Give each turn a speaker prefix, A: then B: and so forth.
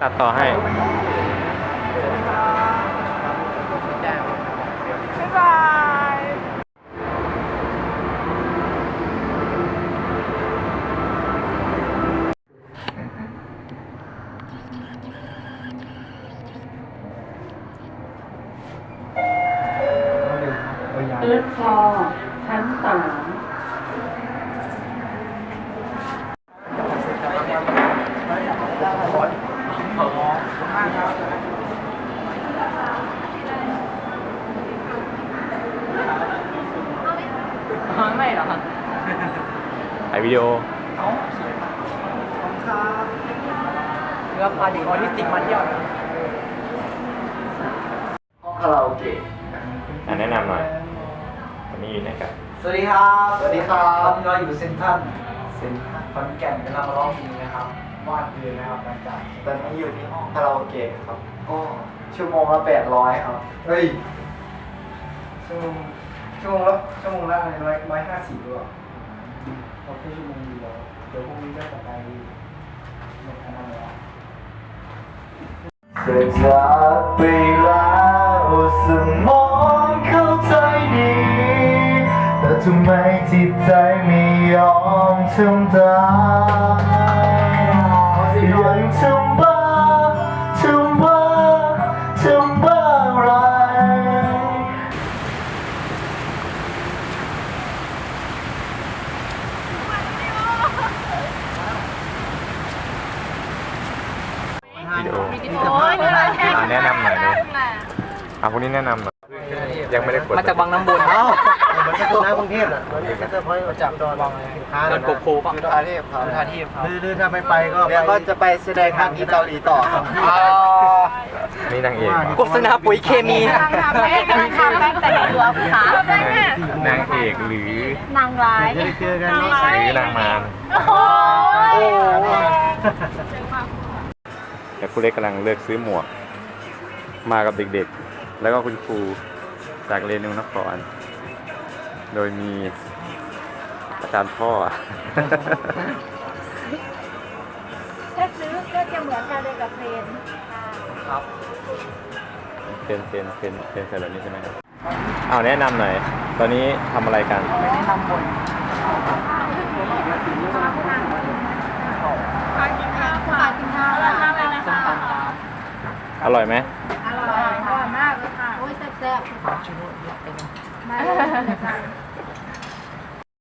A: ตัดต่อให้
B: บ๊ายบาย
C: เอิร์ธคอร์ชั้นสาม
B: ไม่หรอครับ
A: ถ่ายวิดีโอ
B: เรือพาเด็กออทิสติกมาเที่ยวนะ
D: คาราโอเกะ
A: อะแนะนำหน่อยวันนี้อยู่ไหนกัน
D: สวัสดีครับ สวัสดีครับตอนนี้เราอยู่เซนทรัลเซนทรัลขอนแก่นกำลังมาร้องเพลงนะครับ วาดเพลงนะครับบรรยากาศตอนนี้อยู่ที่ห้องคาราโอเกะครับ ก็ชั่วโมงละแปดร้อยครับ เฮ้ยชั่วโมงชั่วโมงละชั่วโมงละอะไรร้อยร้อยห้าสิบด้วยเราแค่ชั่วโมงเดียวเดี๋ยวพรุ่งนี้ก็จะไปในคณะแล้วเธอจากไปแล้วสมองเข้าใจดี แต่ทำไมจิตใจไม่ยอมทำตาม ยังทำบ้าทำบ้าทำบ้าอะไร
A: วิดีโออะแนะนำหน่อยดูอะพวกนี้แนะนำหน่อยยังไม่ได้กด
B: มาจากบางน้ำบนเอ้า
D: มันจะเป็นน้ากรุงเทพน่ะมันจะเป็นพอยจากดอนบางสินค้า
B: เดินโกโพป่ะ
D: คือดอนเทพครับ
B: ทาเทียบครับ
D: หรือถ้าไม่ไปก็เดี๋ยวก็จะไปแสดงทางที่เกาหลีต่อครับ
A: นี่นางเอกเหรอ
B: โฆษณาปุ๋ยเคมี
E: กำลังทำแม่กำลังทำตั้งแต่เดือนค่ะ
A: นางเอกหรือนา
E: งร้าย
D: จะได้เจอกัน
A: หรือนางมาร
E: โอ้ย
A: แต่ครูเล็กกำลังเลือกซื้อหมวก มากับเด็กๆ แล้วก็คุณครูจากเรนูนคร โดยมีอาจารย์พ่อ
E: ถ้าซื้อก็จะเหมือนกันเลยกับเพลน
B: ครับ
A: เป็นเป็นเป็นเป็นเสร็จแล้วนี่ใช่ไหมครับเอาแนะนำหน่อย ตอนนี้ทำอะไรกัน
B: แนะนำบน
E: ฝากกินข้าวฝากกินข้าวแล้วมากเลยนะ
B: ส้ม
E: คะ
B: ตำครับ
A: อร่อยไหม
E: อร่อยอร่อยมากเลยค่ะโอ้ยแซ่บๆ
B: ชุดเยอะไปหน่อย
E: 买 don't.